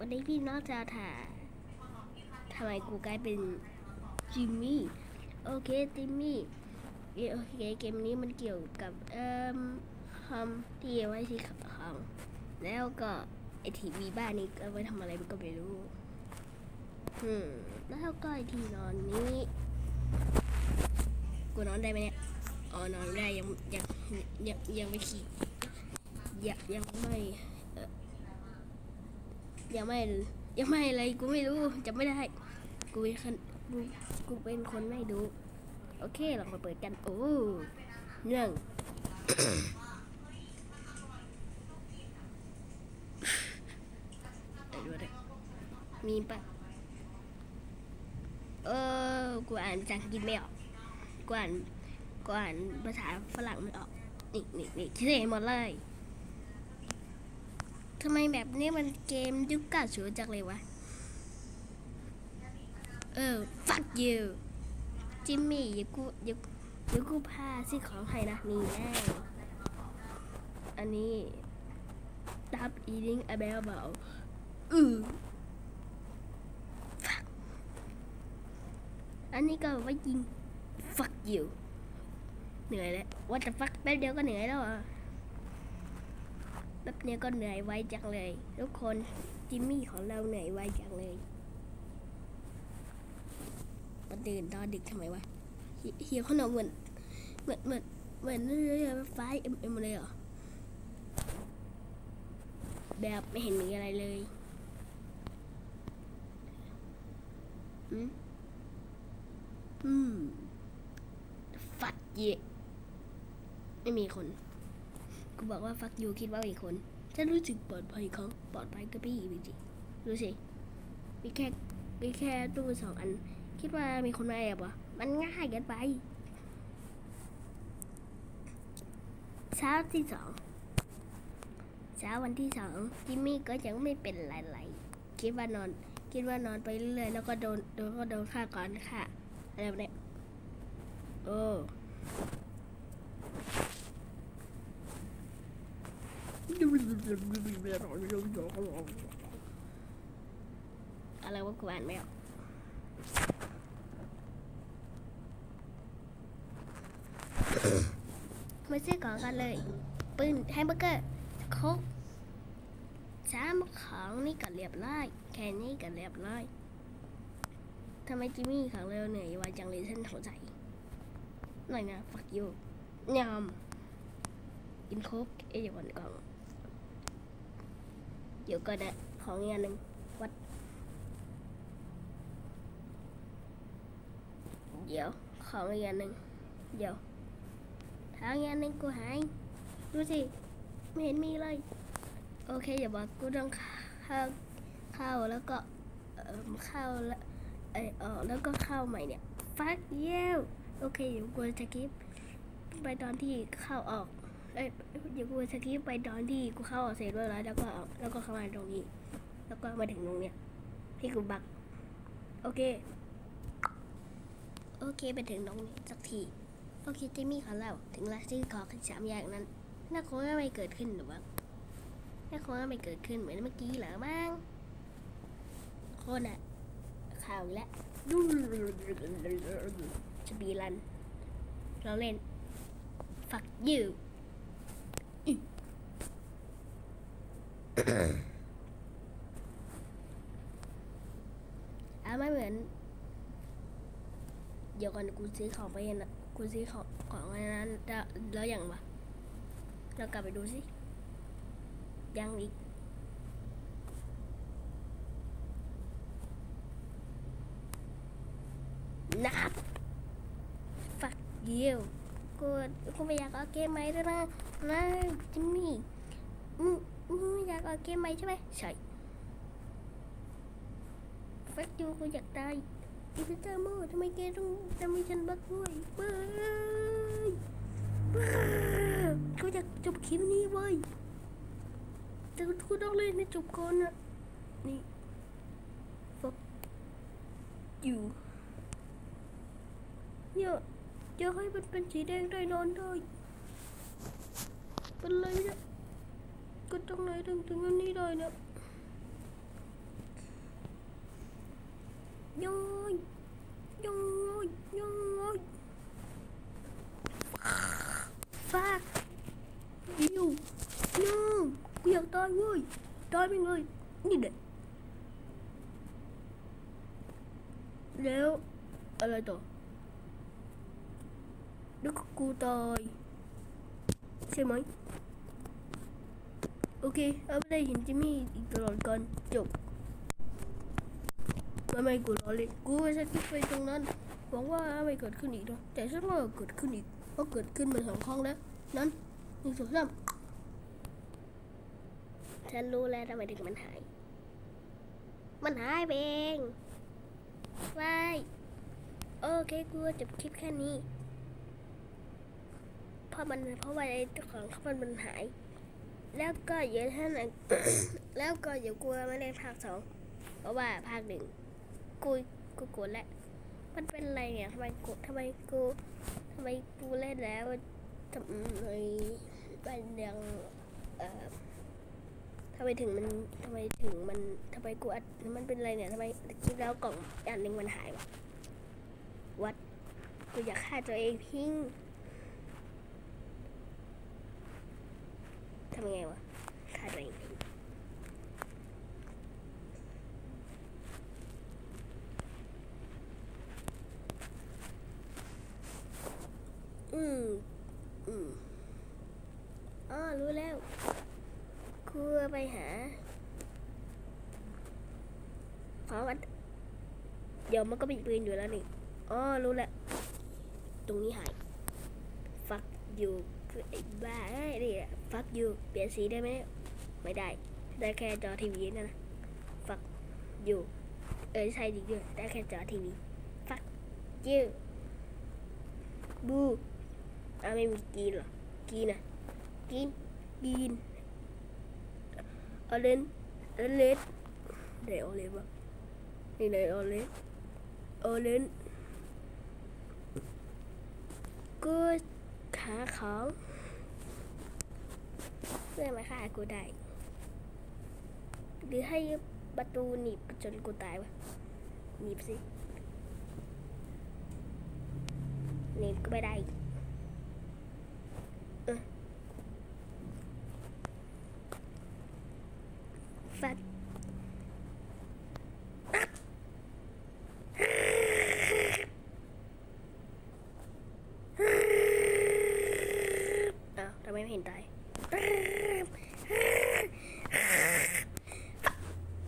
วันนี้พี่น้องจะถ่ายทำไมกูกลายเป็นจิมมี่โอเคจิมมี่เอ่อโอเคเกมนี้มันเกี่ยวกับเอ่มคำที่เอาไว้ที่ของแล้วก็ไอทีวีบ้านนี้ก็เอาไว้ทำอะไรมันก็ไม่รู้อืมแล้วก็ไอที่นอนนี้กูนอนได้ไหมเนี่ยอ๋อนอนได้ยังยังยังยังไม่ขี่ยังยังไม่ ยังไม่ยังไม่อะไรกูไม่รู้จำไม่ได้กูเป็นคนกูกูเป็นคนไม่ดูโอเคเรามาเปิดกันโอ้หนึ่งเดี๋ยมีปะเออกูอ่านภาษาอังกฤษไม่ออกกูอ่านกูอ่านภาษาฝรั่งไม่ออกนี่นี่นี่ที่เห็นหมดเลย ทำไมแบบนี้มันเกมยุคเก้าศูนย์จังเลยวะ เออ fuck you จิมมี่อย่ากูอย่าอย่ากูพาซื้อของใครนะนี่แน่อันนี้ stop eating a bell bell อืออันนี้ก็ว่ายิง fuck you เหนื่อยแล้ว what the fuck แป๊บเดียวก็เหนื่อยแล้วอะ ป๊บเดียวก็เหนื่อยไวจังเลย ทุกคนจิมมี่ของเราเหนื่อยไวจังเลยมันตื่นตอนดึกทำไมวะเหีเหี่ยขนมเหมือนเหมือนเหมือนเหมือนเรือไฟเอ็มเอ็มเลยเหรอแบบไม่เห็นมีอะไรเลยอืมอืม ฟักเยไม่มีคน กูบอกว่าฟักยูคิดว่ามีคนฉันรู้สึกปลอดภัยเขาปลอดภัยกับพี่จริงๆดูสิมีแค่มีแค่ตู้สองอัน คิดว่ามีคนมาแอบเหรอมันง่ายเกินไปเช้าที่สองเช้าวันที่สองจิมมี่ก็ยังไม่เป็นไรๆคิดว่านอน คิดว่านอนไปเรื่อยๆแล้วก็โดนโดนก็โดนฆ่าก่อนค่ะอะไรแบบเนี้ยโอ้ อะไรวะกูอ่านไม่ออกมาซื้อของกันเลยปืนแฮมเบอร์เกอร์โคกสามของนี่ก็เรียบร้อยแค่นี้ก็เรียบร้อยทำไมจิมมี่ของเร็วเหนื่อยไวจังเลยฉันสงสัยหน่อยนะ ฝักยูยอมกินโคกเอ้ยเยวก่อนก่อน เดี๋ยวก็ได้ของอีกอันหนึ่งวัด เดี๋ยวของอีกอันหนึ่งเดี๋ยวทางยันหนึ่งกูหาย ดูสิ ไม่เห็นมีเลย โอเคอย่าบอกกูต้องข้าเข้าวแล้วก็เอ่อข้าแล้วเออออกแล้วก็เข้าใหม่เนี่ย ฟักเย้วโอเคเดี๋ยวกูจะคลิป ไปตอนที่เข้าออก เอ้ยเดี๋ยวกูจะคลิปไปตอนที่กูเข้าออกเสร็จเรียบร้อยแล้วก็แล้วก็เข้ามาตรงนี้ แล้วก็มาถึงตรงเนี้ยที่กูบักโอเค โอเคไปถึงตรงนี้สักทีโอเคจิมมี่ของเราถึงละที่ขอขึ้นสามอย่างนั้นน่าคงไม่เกิดขึ้นหรือวะน่าคงไม่เกิดขึ้นเหมือนเมื่อกี้เหรอมั้งคนอะข่าวอีกแล้วจะบีรันเราเล่นฝัก อะไม่เหมือน เดี๋ยวก่อนกูซื้อของไปนะกูซื้อของของอันนั้นแล้วอย่างวะเรากลับไปดูสิยังอีกนับ ฝักเดียวกูกูไม่อยากเอาเกมใหมด้วนะนะจิมมี่ อืออยากเอาเกมใหม่ใช่ไหมใช่ฝักยูกูอยากตายอีพิเตอร์โมทำไมแกต้องทำให้ฉันบักด้วยเบ้ยเบ้ยเขาอยากจบคลิปนี้เว้ยแต่กูต้องเล่นให้จบก่อนนะนี่ fuck you เนี่ยจะให้มันเป็นสีแดงได้นอนได้เป็นไรเนี่ยนถึ งถึงอันนี้ได้เนี่ยย้อยย้อยย้อยฟากยิวยูกูอยากต โอเคเอาไม่ได้เห็นจิมมี่อีกตลอดการจบไม่ไม่กูรอเล่นกูจะคิดไปตรงนั้นหวังว่าไม่เกิดขึ้นอีกนะแต่ฉันว่าเกิดขึ้นอีกเพราะเกิดขึ้นมาสองครั้งแล้ว นั้นหนึ่งสองสามฉันรู้แล้วทำไมถึงมันหาย มันหายไปเองไปโอเคกูจบคลิปแค่นี้ เพราะมันเพราะว่าไอ้ของเขามันมันหาย แล้วก็เดี๋ยวท่านแล้วก็เดี๋ยวกูไม่ได้ภาคสองเพราะว่าภาคหนึ่งกูกูกดแล้วมันเป็นอะไรเนี่ยทำไมกูทำไมกูทำไมกูเล่นแล้วทำไมมันยังเอ่อทำไมถึงมันทำไมถึงมันทำไมกูอัดมันเป็นอะไรเนี่ยทำไมคลิปแล้วกล่องอันหนึ่งมันหายวะวัดกูอยากฆ่าตัวเองพิง ทำยังไงวะฆ่าตัวเองทิ้งอืม อืมอ๋อรู้แล้วครูไปหาของมันเดี๋ยวมันก็มีปืนอยู่แล้วนี่ อ๋อ รู้แล้ว ตรงนี้หาย ฟักอยู่ คือไอ้บ้าเอ้นี่ฟักอยู่เปลี่ยนสีได้ไหมไม่ได้ ได้แค่จอทีวีนั่นนะฟักอยู่เออใช่จริงด้วยได้แค่จอทีวีฟักยูบูอะไม่มีกีนเหรอกีนอะกีนกีนออเรนออเรนเดี๋ยวออเรนวะนี่ไหนออเรนออเรนกู ขาของเพื่อมาฆ่ากูได้หรือให้ประตูหนีบจนกูตายวะหนีบสิหนีบก็ไม่ได้เออ